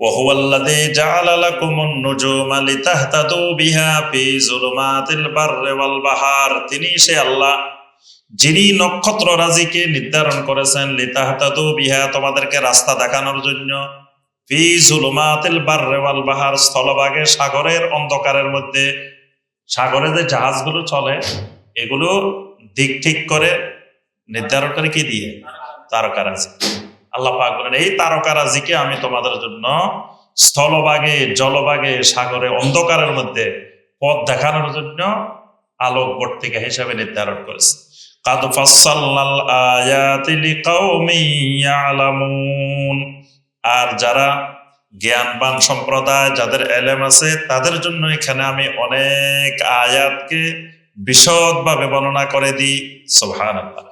وهو الذي جعل لكم النجوم لتهتدوا بها في ظلمات البر والبحر তিনি সে আল্লাহ যিনি নক্ষত্র রাজিকে নির্ধারণ করেছেন লিতাহতাদু বিহা তোমাদেরকে রাস্তা দেখানোর জন্য ফি জুলুমাতিল বাররে ওয়াল বাহার স্থলভাগে সাগরের অন্ধকারের মধ্যে সাগরে যে জাহাজগুলো চলে এগুলো দিক ঠিক করে নির্ধারণ করে কি দিয়ে তারকারাজি আল্লাহ পাক বলেন এই তারকারাজিকে আমি তোমাদের জন্য স্থলভাগে জলভাগে সাগরে অন্ধকারের মধ্যে পথ দেখানোর জন্য আলোক বর্তিকা হিসাবে নির্ধারণ করেছে قد فصلنا الآيات لقوم يعلمون আর যারা জ্ঞানবান সম্প্রদায় যাদের এলেম আছে তাদের জন্য এখানে আমি অনেক আয়াতকে বিশদভাবে বর্ণনা করে দিই সুবহানাল্লাহ